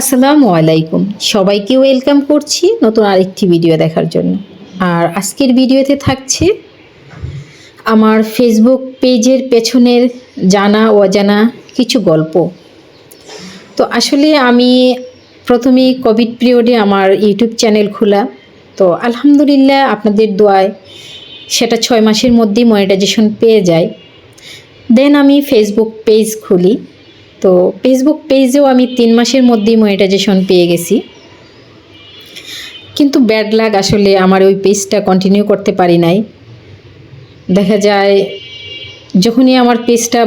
আসসালামু আলাইকুম। সবাইকে ওয়েলকাম করছি নতুন আরেকটি ভিডিও দেখার জন্য। আর আজকের ভিডিওতে থাকছে আমার ফেসবুক পেজের পেছনের জানা, অজানা কিছু গল্প। তো আসলে আমি প্রথমে কোভিড পিরিয়ডে আমার ইউটিউব চ্যানেল খোলা। তো আলহামদুলিল্লাহ আপনাদের দোয়ায় সেটা ছয় মাসের মধ্যেই মনিটাইজেশন পেয়ে যায়। দেন আমি ফেসবুক পেজ খুলি। তো ফেসবুক পেজেও আমি তিন মাসের মধ্যেই মনিটাইজেশন পেয়ে গেছি। কিন্তু ব্যাড লাগ আসলে আমার ওই পেজটা কন্টিনিউ করতে পারি নাই। দেখা যায়, যখনই আমার পেজটা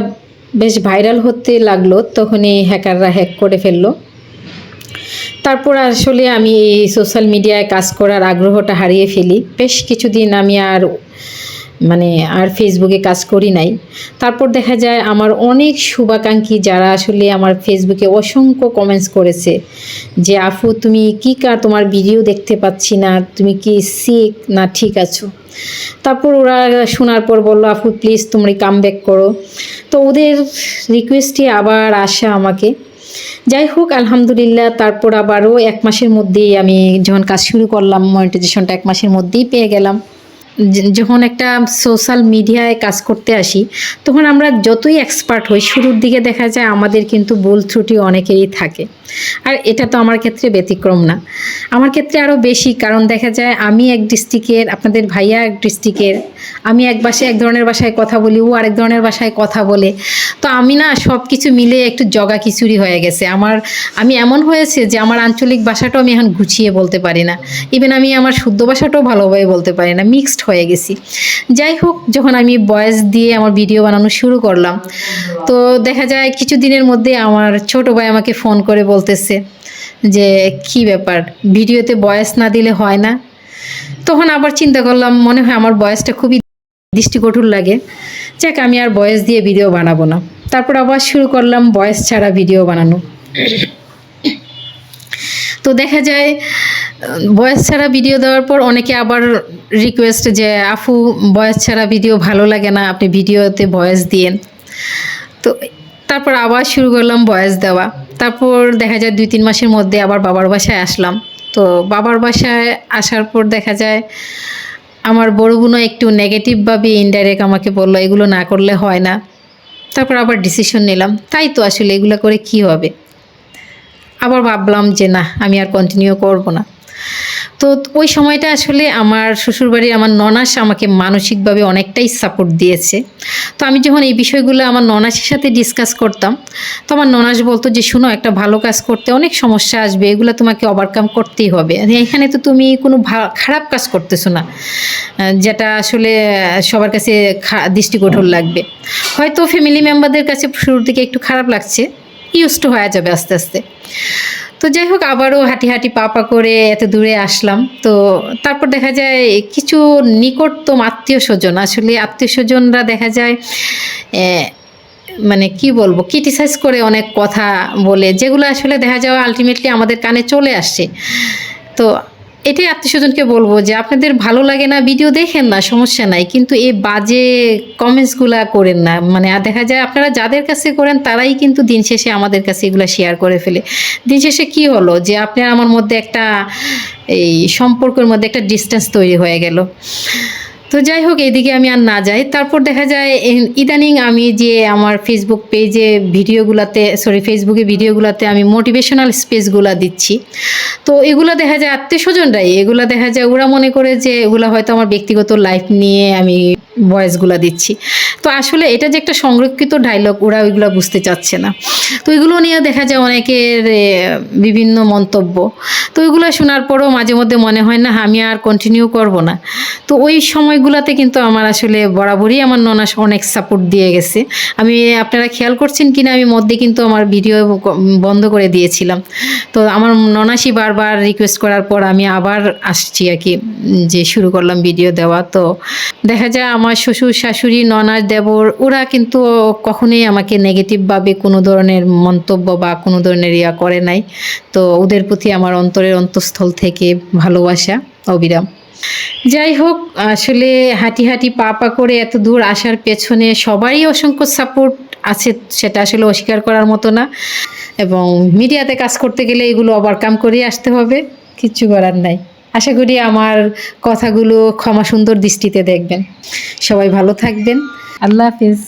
বেশ ভাইরাল হতে লাগল, তখনই হ্যাকাররা হ্যাক করে ফেলল। তারপর আসলে আমি এই সোশ্যাল মিডিয়ায় কাজ করার আগ্রহটা হারিয়ে ফেলি। বেশ কিছুদিন আমি আর মানে আর ফেসবুকে কাজ করি নাই। তারপর দেখা যায় আমার অনেক শুভাকাঙ্ক্ষী যারা আসলে আমার ফেসবুকে অসংখ্য কমেন্টস করেছে যে, আফু, তুমি কি কা, তোমার ভিডিও দেখতে পাচ্ছি না, তুমি কি সিক না ঠিক আছো? তারপর ওরা শোনার পর বলল, আফু প্লিজ তুমি কাম ব্যাক করো। তো ওদের রিকোয়েস্টে আবার আসা আমাকে। যাই হোক, আলহামদুলিল্লাহ, তারপর আবারও এক মাসের মধ্যেই আমি যখন কাজ শুরু করলাম মনিটাইজেশনটা এক মাসের মধ্যেই পেয়ে গেলাম। যখন একটা সোশ্যাল মিডিয়ায় কাজ করতে আসি, তখন আমরা যতই এক্সপার্ট হই, শুরুর দিকে দেখা যায় আমাদের কিন্তু ভুল ত্রুটি অনেকেরই থাকে। আর এটা তো আমার ক্ষেত্রে ব্যতিক্রম না। আমার ক্ষেত্রে আরও বেশি, কারণ দেখা যায় আমি এক ডিস্ট্রিক্টের আপনাদের ভাইয়া এক ডিস্ট্রিক্টের আমি এক বাসায়, এক ধরনের ভাষায় কথা বলি, ও আরেক ধরনের ভাষায় কথা বলে। তো আমি না সব কিছু মিলে একটু জগা খিচুড়ি হয়ে গেছে। আমার, আমি এমন হয়েছে যে আমার আঞ্চলিক ভাষাটাও আমি এখন গুছিয়ে বলতে পারি না। ইভেন আমি আমার শুদ্ধ ভাষাটাও ভালোভাবে বলতে পারি না। মিক্সড হয়ে গেছি। যাই হোক, যখন আমি ভয়েস দিয়ে আমার ভিডিও বানানো শুরু করলাম, তো দেখা যায় কিছু দিনের মধ্যে আমার ছোট ভাই আমাকে ফোন করে বলতেছে যে, কি ব্যাপার? ভিডিওতে ভয়েস না দিলে হয় না? তখন আবার চিন্তা করলাম, মনে হয় আমার বয়সটা খুবই দৃষ্টিকটুর লাগে। যাক, আমি আর বয়স দিয়ে ভিডিও বানাবো না। তারপর আবার শুরু করলাম বয়স ছাড়া ভিডিও বানানো। তো দেখা যায়, বয়স ছাড়া ভিডিও দেওয়ার পর অনেকে আবার রিকোয়েস্ট যে আফু বয়স ছাড়া ভিডিও ভালো লাগে না, আপনি ভিডিওতে ভয়েস দিয়েন। তো তারপর আবার শুরু করলাম ভয়েস দেওয়া। তারপর দেখা যায় দুই, তিন মাসের মধ্যে আবার বাবার বাসায় আসলাম। তো বাবার বাসায় আসার পর দেখা যায় আমার বড় বোনও একটু নেগেটিভভাবে ইনডাইরেক্ট আমাকে বলল, এগুলো না করলে হয় না। তারপর আবার ডিসিশন নিলাম। তাই তো আসলে এগুলো করে কি হবে? আবার ভাবলাম যে, না, আমি আর কন্টিনিউ করব না। তো ওই সময়টা আসলে আমার শ্বশুরবাড়ির আমার ননাস আমাকে মানসিকভাবে অনেকটাই সাপোর্ট দিয়েছে। তো আমি যখন এই বিষয়গুলো আমার ননাসের সাথে ডিসকাস করতাম, তো আমার ননাস বলতো যে, শুনো, একটা ভালো কাজ করতে অনেক সমস্যা আসবে, এগুলো তোমাকে ওভারকাম করতেই হবে। এখানে তো তুমি কোনো খারাপ কাজ করতেছো না যেটা আসলে সবার কাছে দৃষ্টিকঠোর লাগবে। হয়তো ফ্যামিলি মেম্বারদের কাছে শুরুর দিকে একটু খারাপ লাগছে ইউজ টু হয়ে যাবে আস্তে আস্তে। তো যাই হোক, আবারও হাঁটি হাঁটি পাপা করে এত দূরে আসলাম। তো তারপর দেখা যায় কিছু নিকটতম আত্মীয় স্বজন, আসলে আত্মীয় স্বজনরা দেখা যায় মানে কি বলব ক্রিটিসাইজ করে অনেক কথা বলে, যেগুলো আসলে দেখা যায় আলটিমেটলি আমাদের কানে চলে আসছে তো এটাই আত্মীয়স্বজনকে বলব যে আপনাদের ভালো লাগে না ভিডিও দেখেন না, সমস্যা নাই। কিন্তু এই বাজে কমেন্টসগুলা করেন না। মানে আর দেখা যায় আপনারা যাদের কাছে করেন, তারাই কিন্তু দিন শেষে আমাদের কাছে এগুলো শেয়ার করে ফেলে। দিন শেষে কি হলো? যে আপনার আমার মধ্যে একটা এই সম্পর্কের মধ্যে একটা ডিস্টেন্স তৈরি হয়ে গেল। তো যাই হোক, এদিকে আমি আর না যাই। তারপর দেখা যায় ইদানিং আমি যে আমার ফেসবুক পেজে ভিডিওগুলোতে সরি ফেসবুকে ভিডিওগুলোতে আমি মোটিভেশনাল স্পেসগুলো দিচ্ছি। তো এগুলো দেখা যায় আত্মীয় স্বজনরাই, এগুলো দেখা যায় ওরা মনে করে যে এগুলো হয়তো আমার ব্যক্তিগত লাইফ নিয়ে আমি ভয়েসগুলো দিচ্ছি। তো আসলে এটা যে একটা সংরক্ষিত ডায়লগ ওরা ওইগুলো বুঝতে চাচ্ছে না। তো এগুলো নিয়ে দেখা যায় অনেকের বিভিন্ন মন্তব্য। তো ওইগুলো শোনার পরও মাঝে মধ্যে মনে হয়, না, আমি আর কন্টিনিউ করব না। তো ওই সময়গুলোতে কিন্তু আমার আসলে বরাবরই আমার ননাস অনেক সাপোর্ট দিয়ে গেছে। আমি, আপনারা খেয়াল করছেন কিনা, আমি মধ্যে কিন্তু আমার ভিডিও বন্ধ করে দিয়েছিলাম। তো আমার ননাসই বারবার রিকোয়েস্ট করার পর আমি আবার আসছি আর কি, যে শুরু করলাম ভিডিও দেওয়া। তো দেখা যায় আমার শ্বশুর, শাশুড়ি ননাস দেবর, ওরা কিন্তু কখনোই আমাকে নেগেটিভভাবে কোনো ধরনের মন্তব্য বা কোনো ধরনের ইয়া করে নাই। তো ওদের প্রতি আমার অন্তরের অন্তঃস্থল থেকে ভালোবাসা, অবিরাম। যাই হোক, আসলে হাঁটি হাঁটি পা পা করে এত দূর আসার পেছনে সবারই অসংখ্য সাপোর্ট আছে, সেটা আসলে অস্বীকার করার মতো না। এবং মিডিয়াতে কাজ করতে গেলে এগুলো ওভারকাম করেই আসতে হবে, কিচ্ছু করার নাই। আশা করি আমার কথাগুলো ক্ষমা সুন্দর দৃষ্টিতে দেখবেন। সবাই ভালো থাকবেন। আল্লাহ হাফিজ।